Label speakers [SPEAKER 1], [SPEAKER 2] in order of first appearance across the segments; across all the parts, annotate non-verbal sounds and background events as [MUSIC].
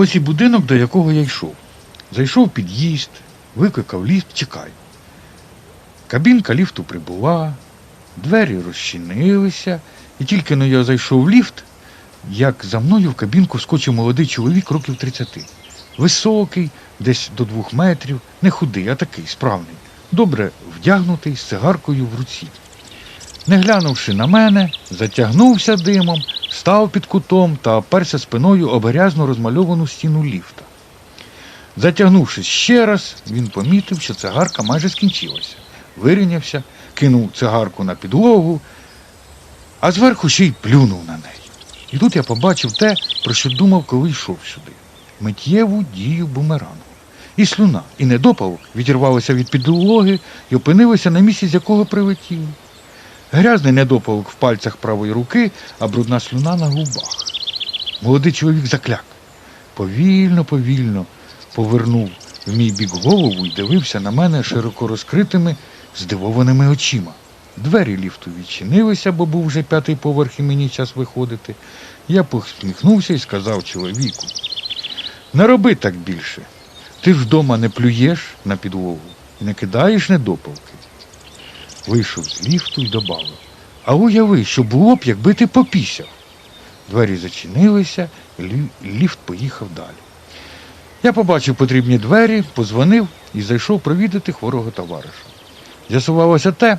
[SPEAKER 1] Ось і будинок, до якого я йшов. Зайшов під'їзд, викликав ліфт, чекаю. Кабінка ліфту прибула, двері розчинилися, і тільки но я зайшов в ліфт, як за мною в кабінку вскочив молодий чоловік років 30. Високий, десь до двох метрів, не худий, а такий справний, добре вдягнутий з цигаркою в руці. Не глянувши на мене, затягнувся димом, став під кутом та оперся спиною об грязно розмальовану стіну ліфта. Затягнувшись ще раз, він помітив, що цигарка майже скінчилася. Вирівнявся, кинув цигарку на підлогу, а зверху ще й плюнув на неї. І тут я побачив те, про що думав, коли йшов сюди. Миттєву дію бумерангу. І слюна, і недопалок відірвалися від підлоги і опинилися на місці, з якого прилетіли. Грязний недопалок в пальцях правої руки, а брудна слюна на губах. Молодий чоловік закляк. Повільно, повільно повернув в мій бік голову і дивився на мене широко розкритими, здивованими очима. Двері ліфту відчинилися, бо був вже п'ятий поверх і мені час виходити. Я посміхнувся і сказав чоловіку: не роби так більше. Ти ж вдома не плюєш на підлогу і не кидаєш недопалки. Вийшов з ліфту і добавив. А уяви, що було б, якби ти попісяв. Двері зачинилися, ліфт поїхав далі. Я побачив потрібні двері, позвонив і зайшов провідати хворого товариша. З'ясувалося те,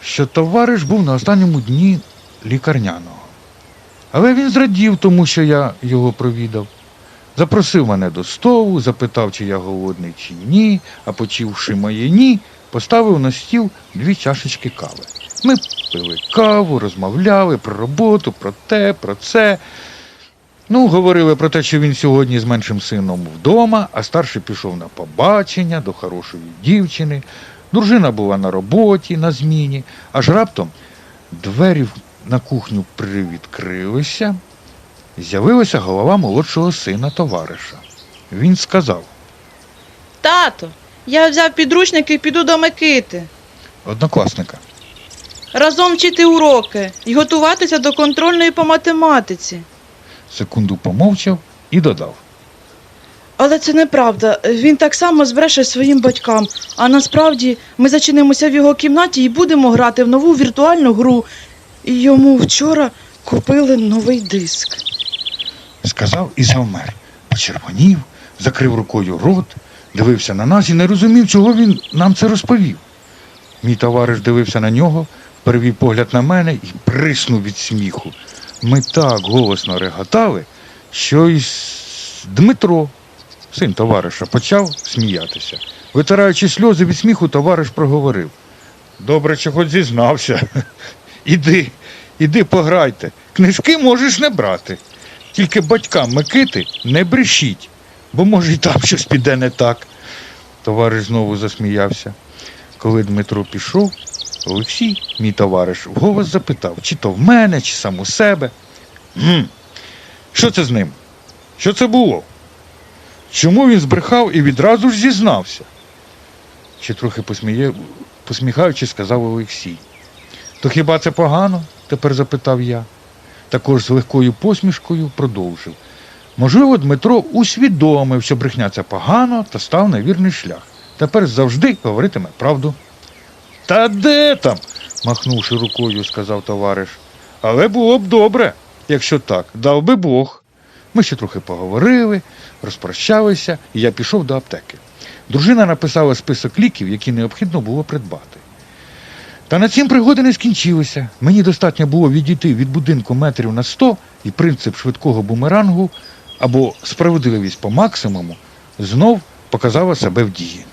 [SPEAKER 1] що товариш був на останньому дні лікарняного. Але він зрадів тому, що я його провідав. Запросив мене до столу, запитав, чи я голодний чи ні, а почувши моє ні, поставив на стіл дві чашечки кави. Ми пили каву, розмовляли про роботу, про те, про це. Ну, говорили про те, що він сьогодні з меншим сином вдома, а старший пішов на побачення до хорошої дівчини. Дружина була на роботі, на зміні, аж раптом двері на кухню привідкрилися, з'явилася голова молодшого сина товариша. Він сказав:
[SPEAKER 2] Тато, я взяв підручники і піду до Микити.
[SPEAKER 1] однокласника,
[SPEAKER 2] Разом вчити уроки і готуватися до контрольної по математиці.
[SPEAKER 1] секунду помовчав і додав.
[SPEAKER 2] Але це неправда. Він так само збреше своїм батькам. А насправді ми зачинимося в його кімнаті і будемо грати в нову віртуальну гру. І йому вчора купили новий диск.
[SPEAKER 1] Сказав і завмер. Почервонів, закрив рукою рот, дивився на нас і не розумів, чого він нам це розповів. Мій товариш дивився на нього, перевів погляд на мене і приснув від сміху. Ми так голосно реготали, що с- Дмитро, син товариша, почав сміятися. Витираючи сльози від сміху, товариш проговорив. Добре, що хоч зізнався. [LAUGHS] Іди, іди пограйте. Книжки можеш не брати. Тільки батькам Микити не брешіть, бо може й там щось піде не так. Товариш знову засміявся. Коли Дмитро пішов, Олексій, мій товариш, вголос запитав, чи то в мене, чи сам у себе. «Гм, Що це з ним? Що це було? Чому він збрехав і відразу ж зізнався? Ще трохи посміє... посміхаючись, сказав Олексій. То хіба це погано? тепер запитав я. Також з легкою посмішкою продовжив. Можливо, Дмитро усвідомив, що брехня це погано та став на вірний шлях. Тепер завжди говоритиме правду. Та де там? махнувши рукою, сказав товариш. Але було б добре, якщо так, дав би Бог. Ми ще трохи поговорили, розпрощалися, і я пішов до аптеки. Дружина написала список ліків, які необхідно було придбати. Та на цім пригоди не скінчилися. Мені достатньо було відійти від будинку метрів на 100, і принцип швидкого бумерангу або справедливість по максимуму знов показала себе в дії.